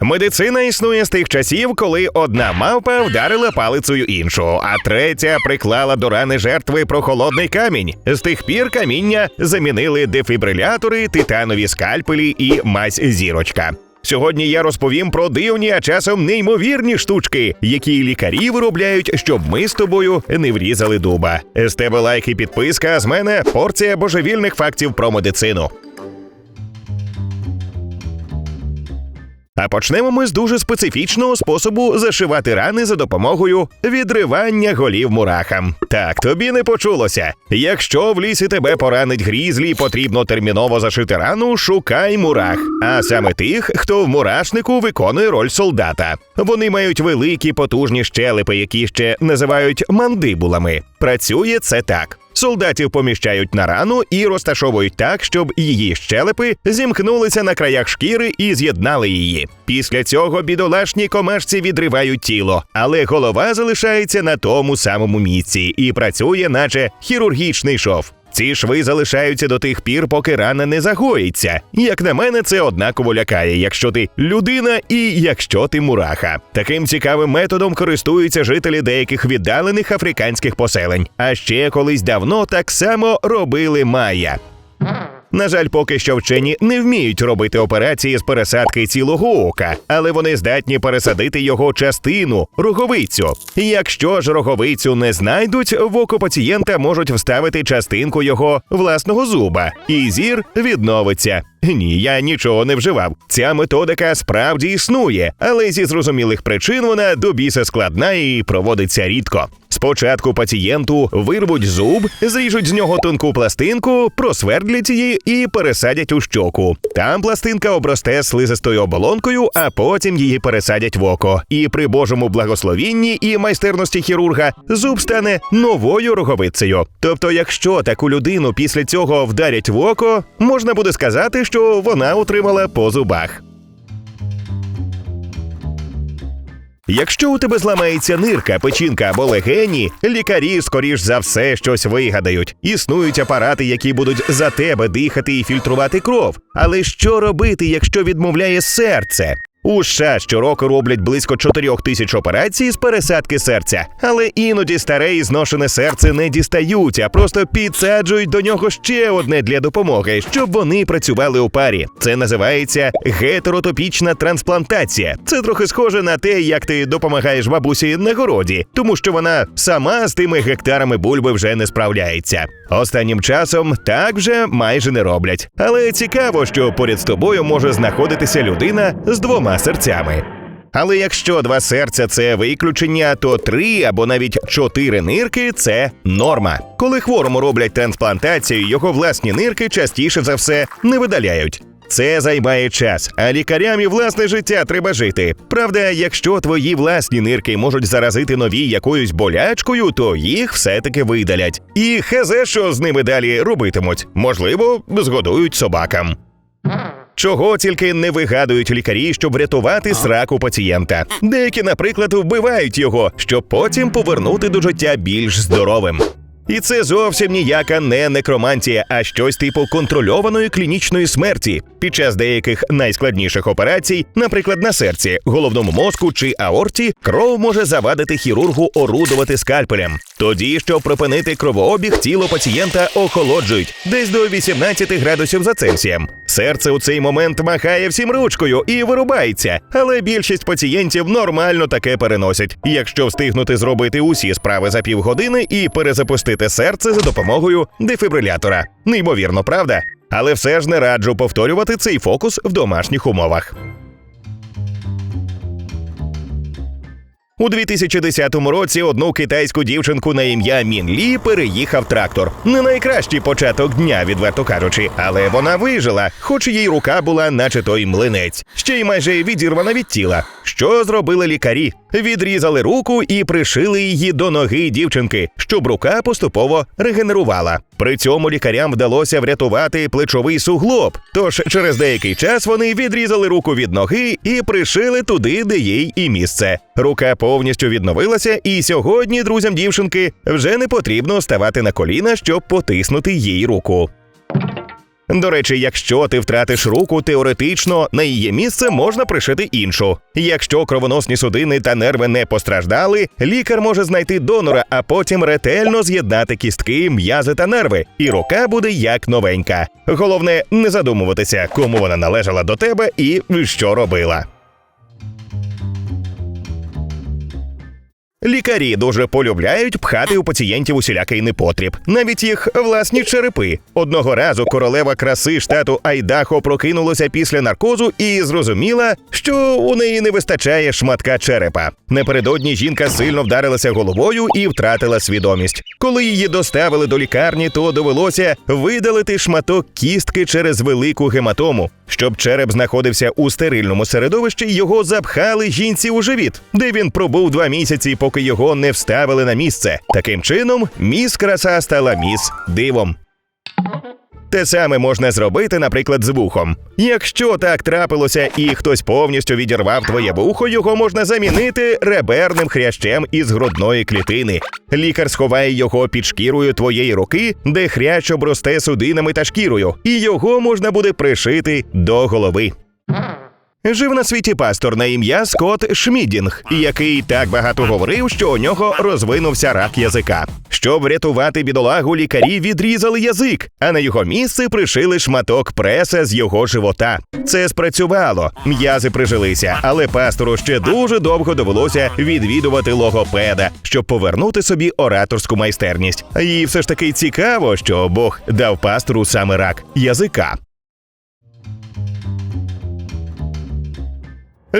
Медицина існує з тих часів, коли одна мавпа вдарила палицею іншу, а третя приклала до рани жертви прохолодний камінь. З тих пір каміння замінили дефібрилятори, титанові скальпелі і мазь зірочка. Сьогодні я розповім про дивні, а часом неймовірні штучки, які лікарі виробляють, щоб ми з тобою не врізали дуба. З тебе лайк і підписка, а з мене порція божевільних фактів про медицину. А почнемо ми з дуже специфічного способу зашивати рани за допомогою відривання голів мурахам. Так, тобі не почулося. Якщо в лісі тебе поранить грізлі, потрібно терміново зашити рану, шукай мурах. А саме тих, хто в мурашнику виконує роль солдата. Вони мають великі потужні щелепи, які ще називають мандибулами. Працює це так. Солдатів поміщають на рану і розташовують так, щоб її щелепи зімкнулися на краях шкіри і з'єднали її. Після цього бідолашні комашці відривають тіло, але голова залишається на тому самому місці і працює, наче хірургічний шов. Ці шви залишаються до тих пір, поки рана не загоїться. Як на мене, це однаково лякає, якщо ти людина і якщо ти мураха. Таким цікавим методом користуються жителі деяких віддалених африканських поселень. А ще колись давно так само робили майя. На жаль, поки що вчені не вміють робити операції з пересадки цілого ока, але вони здатні пересадити його частину роговицю. Якщо ж роговицю не знайдуть, в око пацієнта можуть вставити частинку його власного зуба, і зір відновиться. Ні, я нічого не вживав. Ця методика справді існує, але зі зрозумілих причин вона до біса складна і проводиться рідко. Спочатку пацієнту вирвуть зуб, зріжуть з нього тонку пластинку, просвердлять її і пересадять у щоку. Там пластинка обросте слизистою оболонкою, а потім її пересадять в око. І при божому благословінні і майстерності хірурга зуб стане новою роговицею. Тобто, якщо таку людину після цього вдарять в око, можна буде сказати, що вона отримала по зубах. Якщо у тебе зламається нирка, печінка або легені, лікарі скоріш за все щось вигадають. Існують апарати, які будуть за тебе дихати і фільтрувати кров. Але що робити, якщо відмовляє серце? У щороку роблять близько 4 тисяч операцій з пересадки серця, але іноді старе і зношене серце не дістають, а просто підсаджують до нього ще одне для допомоги, щоб вони працювали у парі. Це називається гетеротопічна трансплантація. Це трохи схоже на те, як ти допомагаєш бабусі на городі, тому що вона сама з тими гектарами бульби вже не справляється. Останнім часом так вже майже не роблять. Але цікаво, що поряд з тобою може знаходитися людина з двома серцями. Але якщо два серця це виключення, то три або навіть чотири нирки це норма. Коли хворому роблять трансплантацію, його власні нирки частіше за все не видаляють. Це займає час, а лікарям і власне життя треба жити. Правда, якщо твої власні нирки можуть заразити нові якоюсь болячкою, то їх все-таки видалять. І хезе, що з ними далі робитимуть. Можливо, згодують собакам. Чого тільки не вигадують лікарі, щоб врятувати сраку пацієнта. Деякі, наприклад, вбивають його, щоб потім повернути до життя більш здоровим. І це зовсім ніяка не некромантія, а щось типу контрольованої клінічної смерті. Під час деяких найскладніших операцій, наприклад, на серці, головному мозку чи аорті, кров може завадити хірургу орудувати скальпелем. Тоді, щоб припинити кровообіг, тіло пацієнта охолоджують десь до 18 градусів за Цельсієм. Серце у цей момент махає всім ручкою і вирубається, але більшість пацієнтів нормально таке переносять, якщо встигнути зробити усі справи за півгодини і перезапустити серце за допомогою дефібрилятора. Неймовірно, правда? Але все ж не раджу повторювати цей фокус в домашніх умовах. У 2010 році одну китайську дівчинку на ім'я Мін Лі переїхав трактор. Не найкращий початок дня, відверто кажучи, але вона вижила, хоч їй рука була, наче той млинець, ще й майже відірвана від тіла. Що зробили лікарі? Відрізали руку і пришили її до ноги дівчинки, щоб рука поступово регенерувала. При цьому лікарям вдалося врятувати плечовий суглоб. Тож через деякий час вони відрізали руку від ноги і пришили туди, де їй і місце. Рука повністю відновилася, і сьогодні друзям дівчинки вже не потрібно ставати на коліна, щоб потиснути їй руку. До речі, якщо ти втратиш руку, теоретично на її місце можна пришити іншу. Якщо кровоносні судини та нерви не постраждали, лікар може знайти донора, а потім ретельно з'єднати кістки, м'язи та нерви, і рука буде як новенька. Головне не задумуватися, кому вона належала до тебе і що робила. Лікарі дуже полюбляють пхати у пацієнтів усілякий непотріб, навіть їх власні черепи. Одного разу королева краси штату Айдахо прокинулася після наркозу і зрозуміла, що у неї не вистачає шматка черепа. Напередодні жінка сильно вдарилася головою і втратила свідомість. Коли її доставили до лікарні, то довелося видалити шматок кістки через велику гематому. Щоб череп знаходився у стерильному середовищі, його запхали жінці у живіт, де він пробув два місяці, поки його не вставили на місце. Таким чином, міс краса стала міс дивом. Те саме можна зробити, наприклад, з вухом. Якщо так трапилося і хтось повністю відірвав твоє вухо, його можна замінити реберним хрящем із грудної клітини. Лікар сховає його під шкірою твоєї руки, де хрящ обросте судинами та шкірою, і його можна буде пришити до голови. Жив на світі пастор на ім'я Скотт Шмідінг, який так багато говорив, що у нього розвинувся рак язика. Щоб врятувати бідолагу, лікарі відрізали язик, а на його місце пришили шматок преса з його живота. Це спрацювало, м'язи прижилися, але пастору ще дуже довго довелося відвідувати логопеда, щоб повернути собі ораторську майстерність. І все ж таки цікаво, що Бог дав пастору саме рак язика.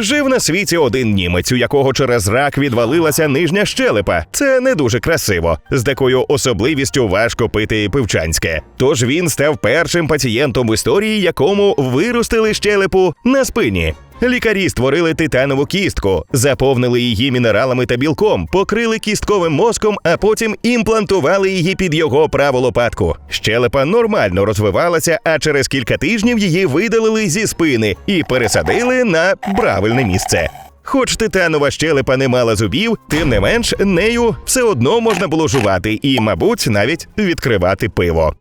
Жив на світі один німець, у якого через рак відвалилася нижня щелепа. Це не дуже красиво. З такою особливістю важко пити пивчанське. Тож він став першим пацієнтом в історії, якому виростили щелепу на спині. Лікарі створили титанову кістку, заповнили її мінералами та білком, покрили кістковим мозком, а потім імплантували її під його праву лопатку. Щелепа нормально розвивалася, а через кілька тижнів її видалили зі спини і пересадили на правильне місце. Хоч титанова щелепа не мала зубів, тим не менш нею все одно можна було жувати і, мабуть, навіть відкривати пиво.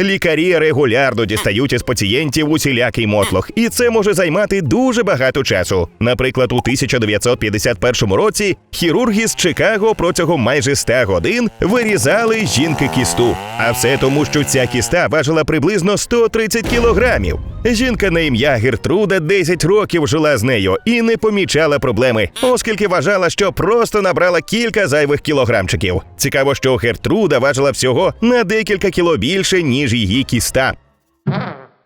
Лікарі регулярно дістають із пацієнтів усілякий мотлох, і це може займати дуже багато часу. Наприклад, у 1951 році хірурги з Чикаго протягом майже 100 годин вирізали жінки кісту. А все тому, що ця кіста важила приблизно 130 кілограмів. Жінка на ім'я Гертруда 10 років жила з нею і не помічала проблеми, оскільки вважала, що просто набрала кілька зайвих кілограмчиків. Цікаво, що Гертруда важила всього на декілька кіло більше, ніж її кіста.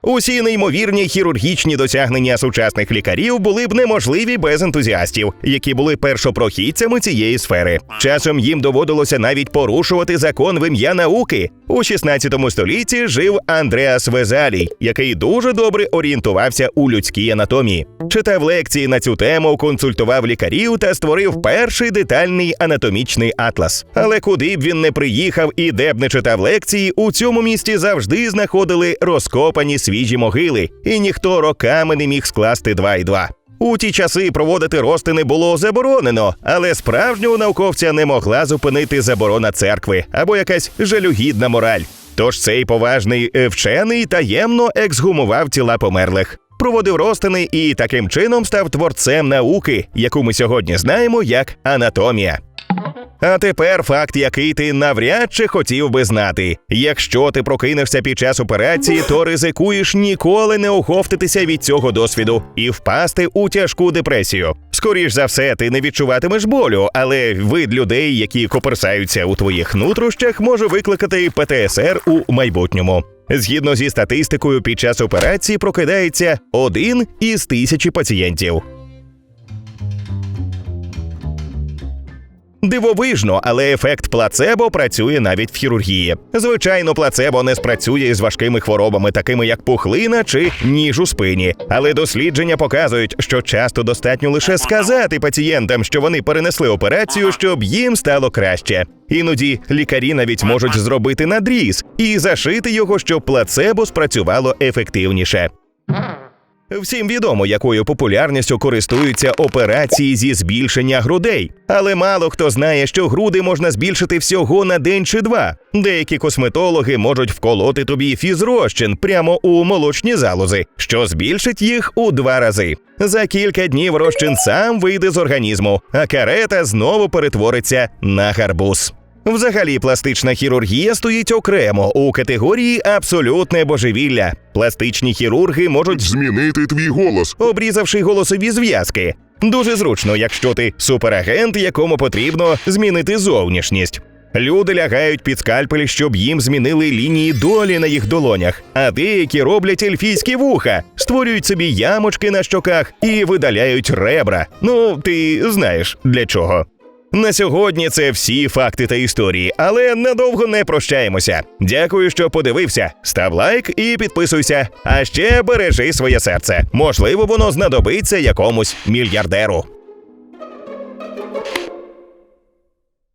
Усі неймовірні хірургічні досягнення сучасних лікарів були б неможливі без ентузіастів, які були першопрохідцями цієї сфери. Часом їм доводилося навіть порушувати закон в ім'я науки. У 16 столітті жив Андреас Везалій, який дуже добре орієнтувався у людській анатомії. Читав лекції на цю тему, консультував лікарів та створив перший детальний анатомічний атлас. Але куди б він не приїхав і де б не читав лекції, у цьому місті завжди знаходили розкопані свіжі могили, і ніхто роками не міг скласти два і два. У ті часи проводити розтини було заборонено, але справжнього науковця не могла зупинити заборона церкви або якась жалюгідна мораль. Тож цей поважний е, вчений таємно ексгумував тіла померлих, проводив розтини і таким чином став творцем науки, яку ми сьогодні знаємо як анатомія. А тепер факт, який ти навряд чи хотів би знати. Якщо ти прокинешся під час операції, то ризикуєш ніколи не оговтатися від цього досвіду і впасти у тяжку депресію. Скоріш за все, ти не відчуватимеш болю, але вид людей, які коперсаються у твоїх нутрощах, може викликати ПТСР у майбутньому. Згідно зі статистикою, під час операції прокидається один із тисячі пацієнтів. Дивовижно, але ефект плацебо працює навіть в хірургії. Звичайно, плацебо не спрацює з важкими хворобами, такими як пухлина чи ніж у спині. Але дослідження показують, що часто достатньо лише сказати пацієнтам, що вони перенесли операцію, щоб їм стало краще. Іноді лікарі навіть можуть зробити надріз і зашити його, щоб плацебо спрацювало ефективніше. Всім відомо, якою популярністю користуються операції зі збільшення грудей, але мало хто знає, що груди можна збільшити всього на день чи два. Деякі косметологи можуть вколоти тобі фізрозчин прямо у молочні залози, що збільшить їх у два рази. За кілька днів розчин сам вийде з організму, а карета знову перетвориться на гарбуз. Взагалі, пластична хірургія стоїть окремо у категорії абсолютне божевілля. Пластичні хірурги можуть Змінити твій голос. обрізавши голосові зв'язки. Дуже зручно, якщо ти суперагент, якому потрібно змінити зовнішність. Люди лягають під скальпель, щоб їм змінили лінії долі на їх долонях, а деякі роблять ельфійські вуха, створюють собі ямочки на щоках і видаляють ребра. Ну, ти знаєш для чого. На сьогодні це всі факти та історії, але надовго не прощаємося. Дякую, що подивився. Став лайк і підписуйся. А ще бережи своє серце. Можливо, воно знадобиться якомусь мільярдеру.